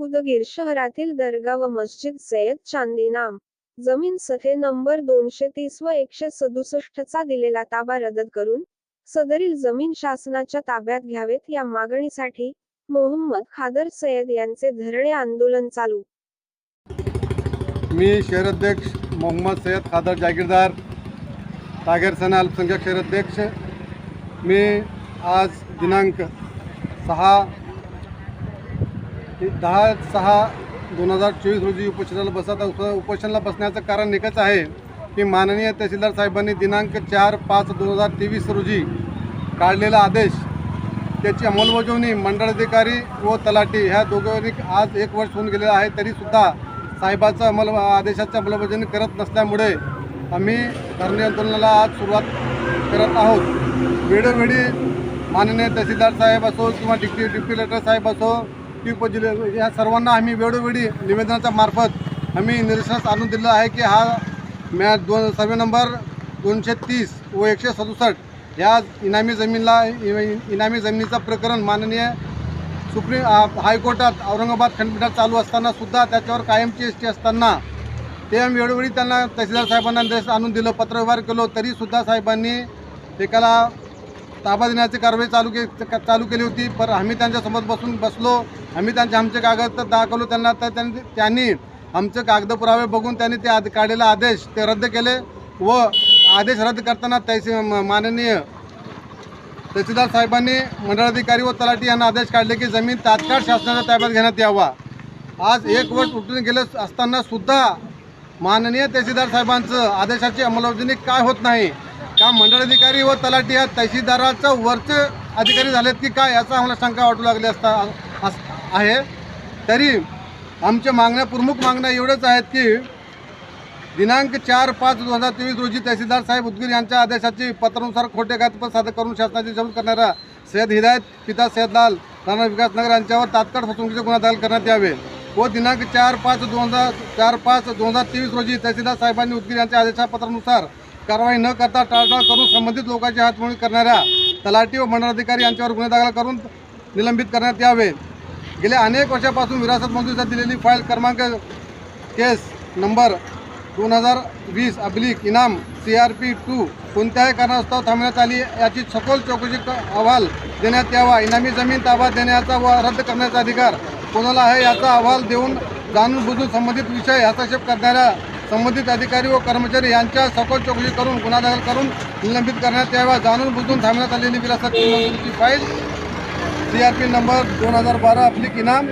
उदगीर शहरातील दर्गा व मस्जिद सय्यद चांदी नाम. जमीन सथे नंबर दोनशे तीस व एकशे सदुसष्टचा दिलेला ताबा रद्द करून सदरील जमीन शासनाच्या ताब्यात घ्यावेत या मागणीसाठी मोहम्मद खादर सय्यद यांचे धरणे आंदोलन चालू. मी शहराध्यक्ष मोहम्मद सय्यद खादर जागीरदार टायगर सेना अल्पसंख्याक शहराध्यक्ष मी आज दिनांक सहा दहा सहा दोन हजार चोवीस रोजी उपोषणाला बसत उपोषणाला बसण्याचं कारण एकच आहे की माननीय तहसीलदार साहेबांनी दिनांक चार पाच दोन हजार तेवीस रोजी काढलेला आदेश त्याची अंमलबजावणी मंडळाधिकारी व तलाठी ह्या दोघांनी आज एक वर्ष होऊन गेलेलं आहे तरीसुद्धा साहेबाचं अंमल आदेशाची अंमलबजावणी करत नसल्यामुळे आम्ही धरणे आंदोलनाला आज सुरुवात करत आहोत. वेळोवेळी माननीय तहसीलदार साहेब असो किंवा डिप्टी डिप्टी कलेक्टर साहेब असो की उपजिल्हे या सर्वांना आम्ही वेळोवेळी निवेदनाच्या मार्फत आम्ही निदर्शनास आणून दिलं आहे की हा मॅ दोन सर्वे नंबर दोनशे तीस व एकशे सदुसष्ट या इनामी जमीनला इनामी जमिनीचं प्रकरण माननीय सुप्रीम हायकोर्टात औरंगाबाद खंडपीठात चालू असताना सुद्धा त्याच्यावर कायमची एस टी असताना ते आम्ही वेळोवेळी त्यांना तहसीलदार साहेबांना निर्देश आणून दिलं पत्रव्यवहार केलो. तरीसुद्धा साहेबांनी एकाला ताबा देण्याची कारवाई चालू के चालू केली होती. पर आम्ही त्यांच्यासमोर बसून बसलो. आम्ही त्यांचे आमचे कागद दाखवलो त्यांना तर त्यांनी त्यांनी आमचे कागद पुरावे बघून त्यांनी ते आद काढलेला आदेश ते रद्द केले व आदेश रद्द करताना तहसील म- माननीय तहसीलदार साहेबांनी मंडळाधिकारी व तलाठी यांना आदेश काढले की जमीन तात्काळ शासनाच्या ताब्यात घेण्यात यावा. आज एक वर्ष उठून गेले असताना सुद्धा माननीय तहसीलदार साहेबांचं आदेशाची अंमलबजावणी काय होत नाही? का मंडळाधिकारी व तलाठी या तहसीलदाराचं वरचे अधिकारी झालेत की काय? याचा आम्हाला शंका वाटू लागली असता आहे. तरी आमच्या मागण्या प्रमुख मागण्या एवढंच आहेत की दिनांक चार पाच दोन हजार तेवीस रोजी तहसीलदार साहेब उदगीर यांच्या आदेशाची पत्रानुसार खोटे कागदपत्र सादर करून शासनाची जमीन करणाऱ्या सय्यद हिदायत पिता सय्यदलाल राणा विकास नगर यांच्यावर तात्काळ फसवणुकीचे गुन्हा दाखल करण्यात यावे व दिनांक चार पाच दोन हजार चार पाच दोन हजार तेवीस रोजी तहसीलदार साहेबांनी उदगीर यांच्या आदेशापत्रानुसार कारवाई न करता टाळटाळ करून संबंधित लोकांची हातमोळी करणाऱ्या तलाठी व मंडळाधिकारी यांच्यावर गुन्हे दाखल करून निलंबित करण्यात यावे. गेल्या अनेक वर्षापासून विरासत मंजुरीसाठी दिलेली फाईल क्रमांक केस नंबर दोन हजार वीस अब्लिक इनाम सी आर पी टू कोणत्याही कारणास्तव थांबण्यात आली याची सखोल चौकशी अहवाल देण्यात यावा. इनामी जमीन ताबा देण्याचा व रद्द करण्याचा अधिकार कोणाला आहे याचा अहवाल देऊन जाणून बुजून संबंधित विषय हस्तक्षेप करणाऱ्या संबंधित अधिकारी व कर्मचारी यांच्या सखोल चौकशी करून गुन्हा दाखल करून निलंबित करण्यात यावा. जाणून बुजून थांबण्यात आलेली विरासत मंजुरीची file C R P number दोन हजार बारा आपली इनाम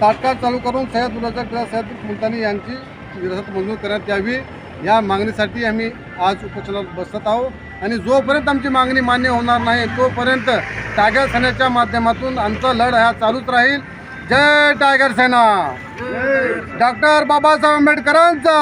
तात्काळ चालू करून सय्यद मुलाचा किल्ला सय्यद मुलतानी यांची विरासत मंजूर करण्यात यावी. या मागणीसाठी आम्ही आज उपोषणात बसत आहोत. आणि जोपर्यंत आमची मागणी मान्य होणार नाही तोपर्यंत टायगर सेनेच्या माध्यमातून आमचा लढ हा चालूच राहील. जय टायगर सेना. डॉक्टर बाबासाहेब आंबेडकरांचा.